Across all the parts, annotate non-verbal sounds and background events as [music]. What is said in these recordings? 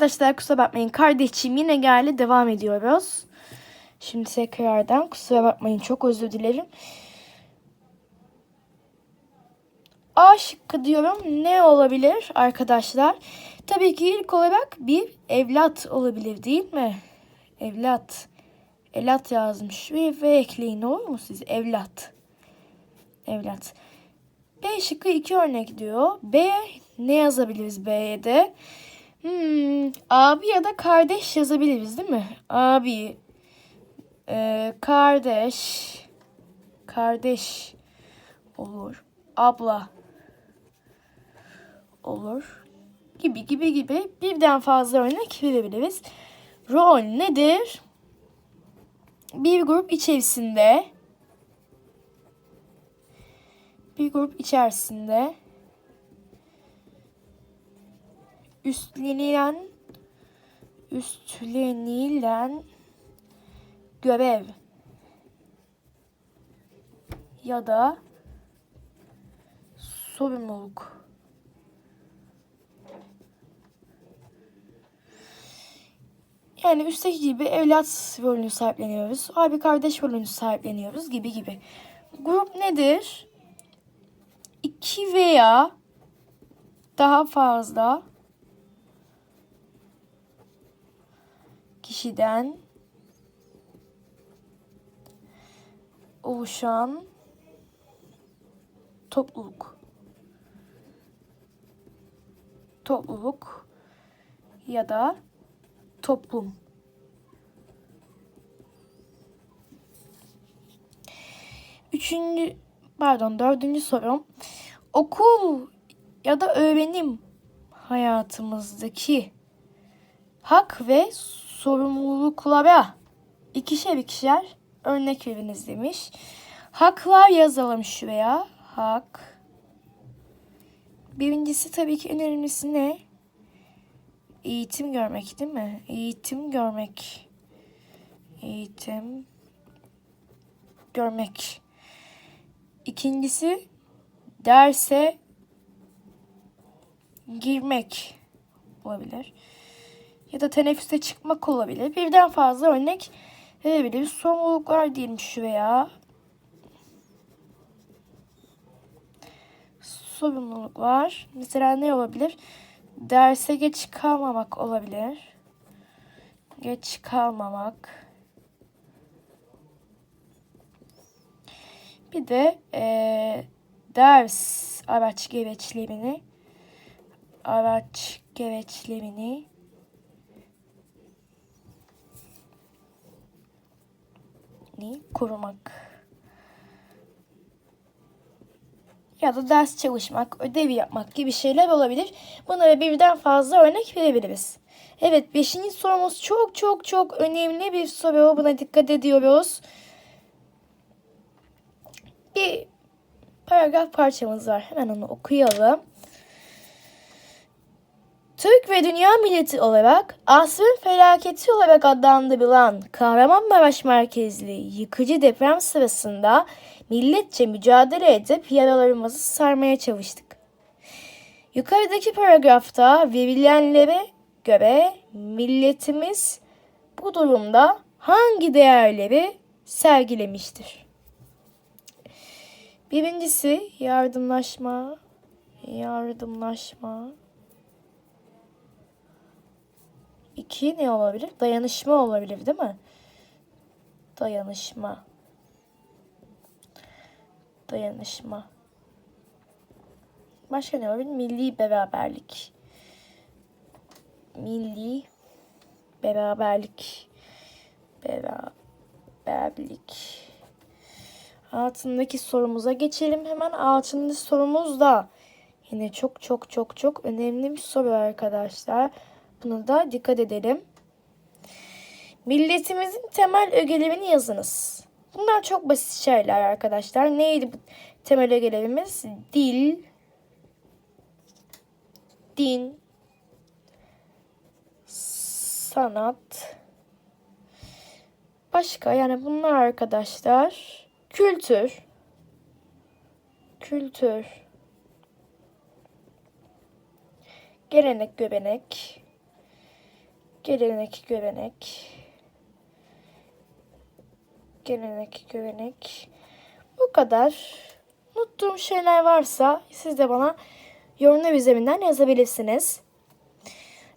Arkadaşlar kusura bakmayın. Kardeşim yine geldi. Devam ediyoruz. Şimdi tekrardan kusura bakmayın. Çok özür dilerim. A şıkkı diyorum. Ne olabilir arkadaşlar? Tabii ki ilk olarak bir evlat olabilir değil mi? Evlat. Evlat yazmış. Ve, ve ekleyin olur mu siz? Evlat. Evlat. B şıkkı iki örnek diyor. B ne yazabiliriz B'ye de? Hmm, abi ya da kardeş yazabiliriz değil mi? Abi, e, kardeş, kardeş olur. Abla olur. Gibi gibi gibi birden fazla örnek verebiliriz. Rol nedir? Bir grup içerisinde bir grup içerisinde üstlenilen üstlenilen görev ya da sorumluluk. Yani üstteki gibi evlat rolünü sahipleniyoruz. Abi kardeş rolünü sahipleniyoruz gibi gibi. Grup nedir? İki veya daha fazla kişiden oluşan topluluk. Topluluk ya da toplum. Üçüncü, pardon dördüncü sorum. Okul ya da öğrenim hayatımızdaki hak ve sorumluluklara ikişer ikişer örnek veriniz demiş. Haklar yazalım şuraya. Hak. Birincisi tabii ki en önemlisi ne? Eğitim görmek değil mi? Eğitim görmek. Eğitim görmek. İkincisi derse girmek olabilir. Ya da teneffüse çıkmak olabilir. Birden fazla örnek verebiliriz. Sorumluluklar diyelim şuraya. Sorumluluklar. Mesela ne olabilir? Derse geç kalmamak olabilir. Geç kalmamak. Bir de e, ders araç gereçlerini araç gereçlerini ni korumak. Ya da ders çalışmak, ödev yapmak gibi şeyler olabilir. Bunlara birden fazla örnek verebiliriz. Evet, beşinci sorumuz çok çok çok önemli bir soru. Buna dikkat ediyoruz. Bir paragraf parçamız var. Hemen onu okuyalım. Türk ve dünya milleti olarak asrın felaketi olarak adlandırılan Kahramanmaraş merkezli yıkıcı deprem sırasında milletçe mücadele edip yaralarımızı sarmaya çalıştık. Yukarıdaki paragrafta verilenlere göre milletimiz bu durumda hangi değerleri sergilemiştir? Birincisi yardımlaşma, yardımlaşma. İki ne olabilir? Dayanışma olabilir değil mi? Dayanışma. Dayanışma. Başka ne olabilir? Milli beraberlik. Milli beraberlik. Beraberlik. Altındaki sorumuza geçelim. Hemen altındaki sorumuz da yine çok çok çok çok önemli bir soru arkadaşlar. Buna da dikkat edelim. Milletimizin temel ögelerini yazınız. Bunlar çok basit şeyler arkadaşlar. Neydi bu temel ögelerimiz? Dil, din, sanat, başka yani bunlar arkadaşlar. Kültür, kültür, gelenek göbenek, Gelenek, görenek. Gelenek, görenek. Bu kadar. Unuttuğum şeyler varsa siz de bana yorumlar üzerinden yazabilirsiniz.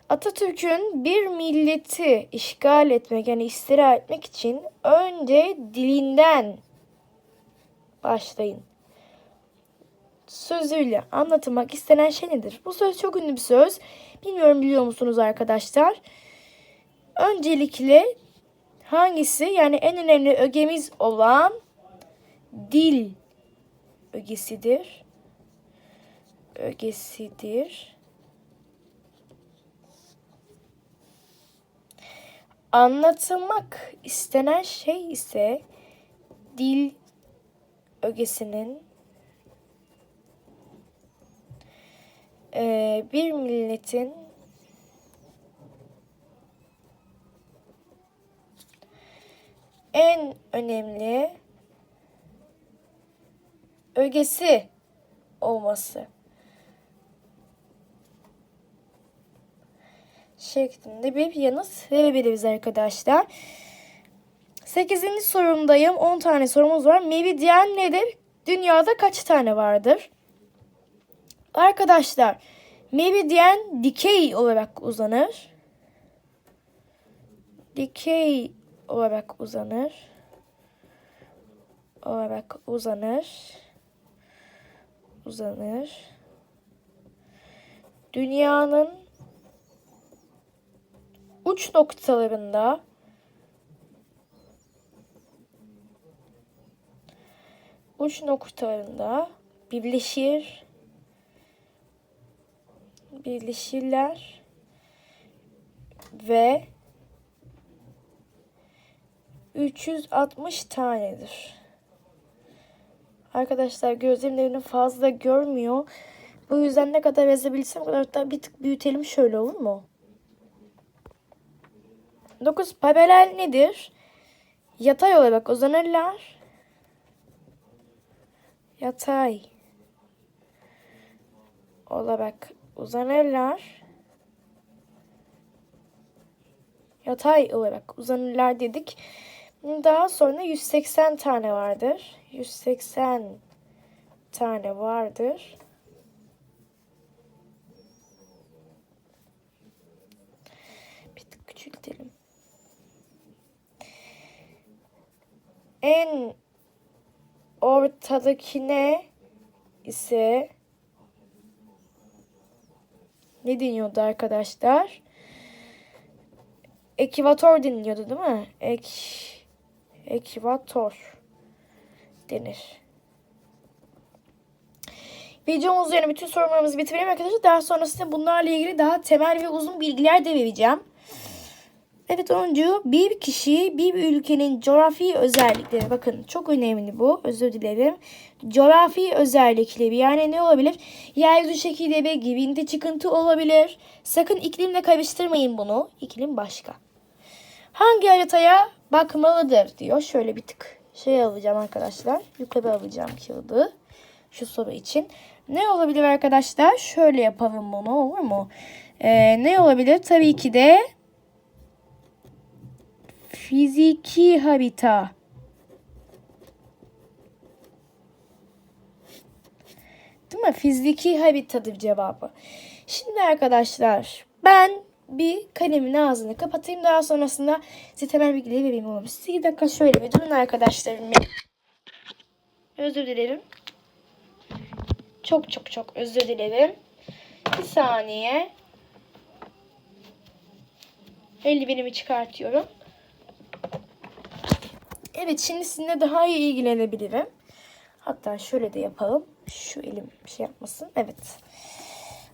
Atatürk'ün bir milleti işgal etmek yani istila etmek için önce dilinden başlayın. Sözüyle anlatılmak istenen şey nedir? Bu söz çok ünlü bir söz. Bilmiyorum biliyor musunuz arkadaşlar? Öncelikle hangisi yani en önemli ögemiz olan dil ögesidir. Ögesidir. Anlatılmak istenen şey ise dil ögesinin bir milletin en önemli ögesi olması şeklinde bir yanıt verebiliriz arkadaşlar. 8. sorumdayım. 10 tane sorumuz var. Meridyen nedir? Dünyada kaç tane vardır? Arkadaşlar, meridyen dikey olarak uzanır. Dikey olarak uzanır. Olarak uzanır. Uzanır. Dünyanın uç noktalarında uç noktalarında birleşir birleşirler ve 360 tanedir. Arkadaşlar gözlerim fazla görmüyor. Bu yüzden ne kadar o kadar da bir tık büyütelim şöyle olur mu? 9 paralel nedir? Yatay olarak uzanırlar. Yatay olarak uzanırlar. Yatay olarak uzanırlar dedik. Daha sonra 180 tane vardır. 180 tane vardır. Bir tık küçültelim. En ortadakine ise ne deniyordu arkadaşlar? Ekvator deniliyordu değil mi? Ek, ekvator denir. Videomuz üzerine bütün sorularımızı bitirelim arkadaşlar. Daha sonrasında bunlarla ilgili daha temel ve uzun bilgiler de vereceğim. Evet onuncu bir kişi bir ülkenin coğrafi özellikleri bakın çok önemli bu özür dilerim. Coğrafi özellikleri yani ne olabilir? Yeryüzü şekilde ve gibinde çıkıntı olabilir. Sakın iklimle karıştırmayın bunu. İklim başka. Hangi haritaya bakmalıdır diyor. Şöyle bir tık şey alacağım arkadaşlar. Yukarı alacağım kağıdı. Şu soru için. Ne olabilir arkadaşlar? Şöyle yapalım bunu olur mu? Ee, ne olabilir? Tabii ki de Fiziki harita. Değil mi? Fiziki haritadır cevabı. Şimdi arkadaşlar ben bir kalemin ağzını kapatayım. Daha sonrasında size temel bilgileri vereyim oğlum. Size bir dakika şöyle bir durun arkadaşlarım. Özür dilerim. Çok çok çok özür dilerim. Bir saniye. Eldivenimi çıkartıyorum. Evet şimdi sizinle daha iyi ilgilenebilirim. Hatta şöyle de yapalım. Şu elim şey yapmasın. Evet.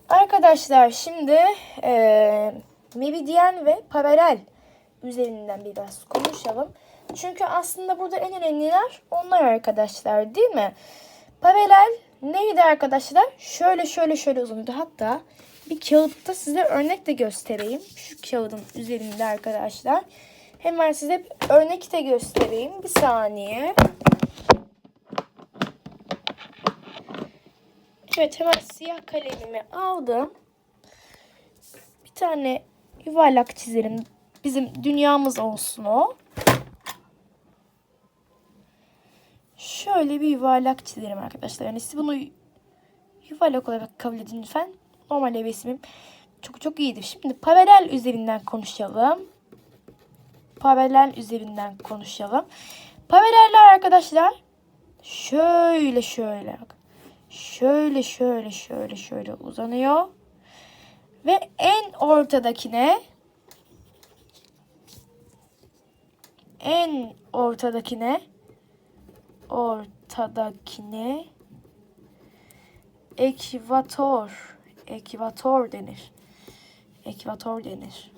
Arkadaşlar şimdi e, meridyen ve paralel üzerinden biraz konuşalım. Çünkü aslında burada en önemliler onlar arkadaşlar değil mi? Paralel neydi arkadaşlar? Şöyle şöyle şöyle uzundu. Hatta bir kağıtta size örnek de göstereyim. Şu kağıdın üzerinde arkadaşlar. Hemen size örnek de göstereyim. Bir saniye. Evet hemen siyah kalemimi aldım. Bir tane Yuvarlak çizelim. Bizim dünyamız olsun o. Şöyle bir yuvarlak çizelim arkadaşlar. Yani siz bunu yuvarlak olarak kabul edin lütfen. Normal resimim çok çok iyidir. Şimdi paralel üzerinden konuşalım. Paralel üzerinden konuşalım. Paraleller arkadaşlar şöyle şöyle şöyle şöyle şöyle şöyle uzanıyor. Ve en ortadakine en ortadakine ortadakine ekvator ekvator denir. Ekvator denir.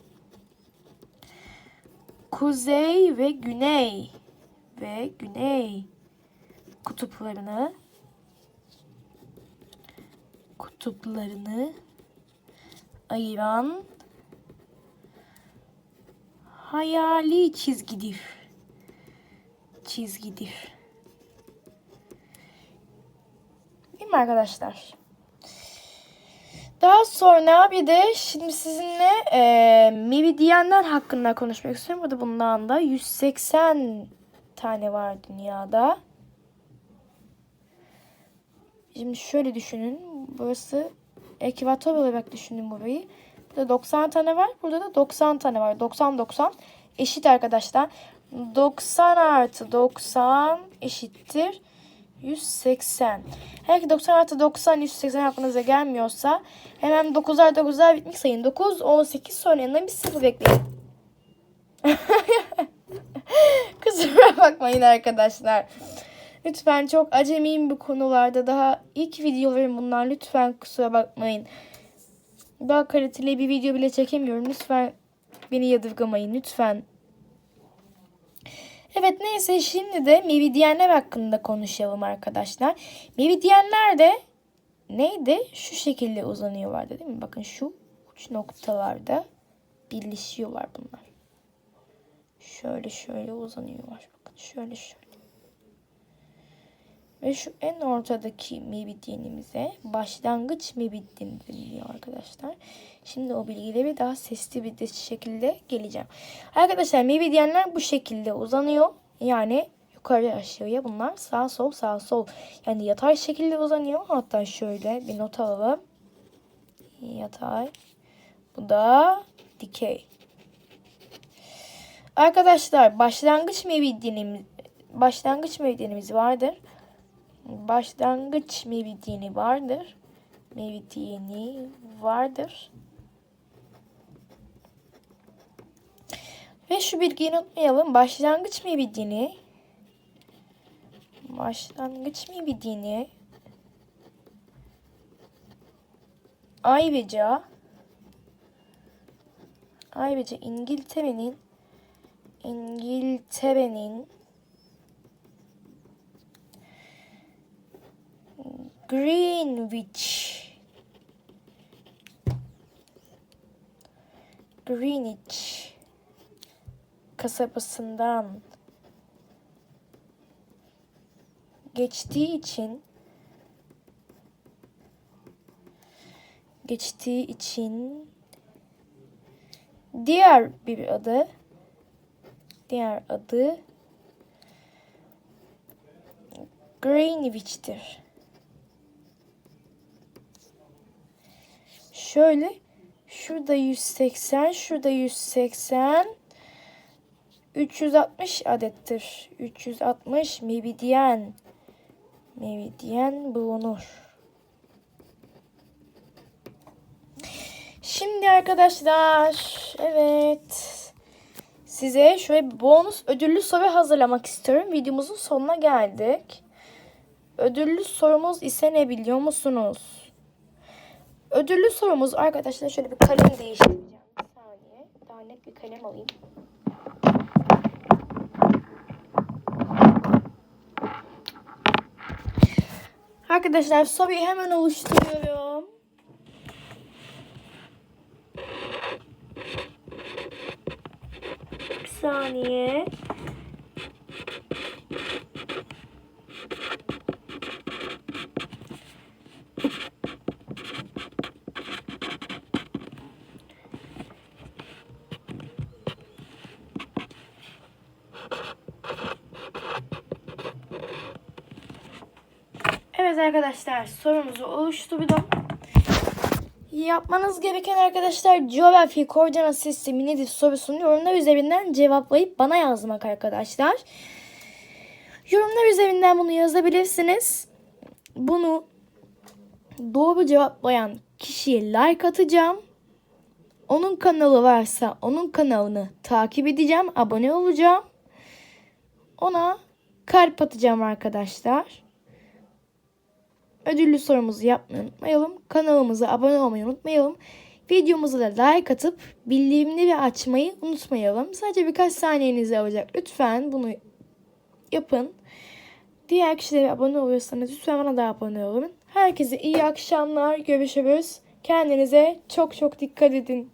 Kuzey ve güney ve güney kutuplarını kutuplarını ayıran hayali çizgidir. Çizgidir. Değil mi arkadaşlar? Daha sonra bir de şimdi sizinle e, meridyenler hakkında konuşmak istiyorum. Burada bundan da 180 tane var dünyada. Şimdi şöyle düşünün. Burası ekvator olarak düşünün burayı. Burada 90 tane var. Burada da 90 tane var. 90 90 eşit arkadaşlar. 90 artı 90 eşittir 180. Her ki 90 artı 90 180 aklınıza gelmiyorsa hemen 9'ar 9'ar bitmek sayın. 9 18 sonra yanına bir sıfır ekleyin. [laughs] Kusura bakmayın arkadaşlar. Lütfen çok acemiyim bu konularda. Daha ilk videolarım bunlar. Lütfen kusura bakmayın. Daha kaliteli bir video bile çekemiyorum. Lütfen beni yadırgamayın. Lütfen. Evet neyse şimdi de meridyenler hakkında konuşalım arkadaşlar. Meridyenler de neydi? Şu şekilde uzanıyorlardı değil mi? Bakın şu uç noktalarda birleşiyorlar bunlar. Şöyle şöyle uzanıyorlar. Bakın şöyle şöyle. Ve şu en ortadaki meridyenimize başlangıç meridyen deniliyor arkadaşlar. Şimdi o bilgileri daha sesli bir şekilde geleceğim. Arkadaşlar meridyenler bu şekilde uzanıyor. Yani yukarı aşağıya bunlar sağ sol sağ sol. Yani yatay şekilde uzanıyor. Hatta şöyle bir not alalım. Yatay. Bu da dikey. Arkadaşlar başlangıç meridyenimiz başlangıç meridyenimiz vardır başlangıç meridyeni vardır. Meridyeni vardır. Ve şu bilgiyi unutmayalım. Başlangıç meridyeni başlangıç meridyeni ayrıca ayrıca İngiltere'nin İngiltere'nin Greenwich. Greenwich kasabasından geçtiği için geçtiği için diğer bir adı diğer adı Greenwich'tir. Şöyle şurada 180, şurada 180 360 adettir. 360 meridyen meridyen bulunur. Şimdi arkadaşlar evet size şöyle bonus ödüllü soru hazırlamak istiyorum. Videomuzun sonuna geldik. Ödüllü sorumuz ise ne biliyor musunuz? Ödüllü sorumuz arkadaşlar şöyle bir kalem değiştireceğim. Bir saniye. Daha net bir kalem alayım. Arkadaşlar soruyu hemen oluşturuyorum. Bir saniye. Evet arkadaşlar sorumuzu oluşturdum. Yapmanız gereken arkadaşlar coğrafi koordinat sistemi nedir sorusunu yorumlar üzerinden cevaplayıp bana yazmak arkadaşlar. Yorumlar üzerinden bunu yazabilirsiniz. Bunu doğru cevaplayan kişiye like atacağım. Onun kanalı varsa onun kanalını takip edeceğim, abone olacağım. Ona kalp atacağım arkadaşlar. Ödüllü sorumuzu yapmayı unutmayalım. Kanalımıza abone olmayı unutmayalım. Videomuza da like atıp bildirimleri açmayı unutmayalım. Sadece birkaç saniyenizi alacak. Lütfen bunu yapın. Diğer kişilere abone oluyorsanız lütfen bana da abone olun. Herkese iyi akşamlar. Görüşürüz. Kendinize çok çok dikkat edin.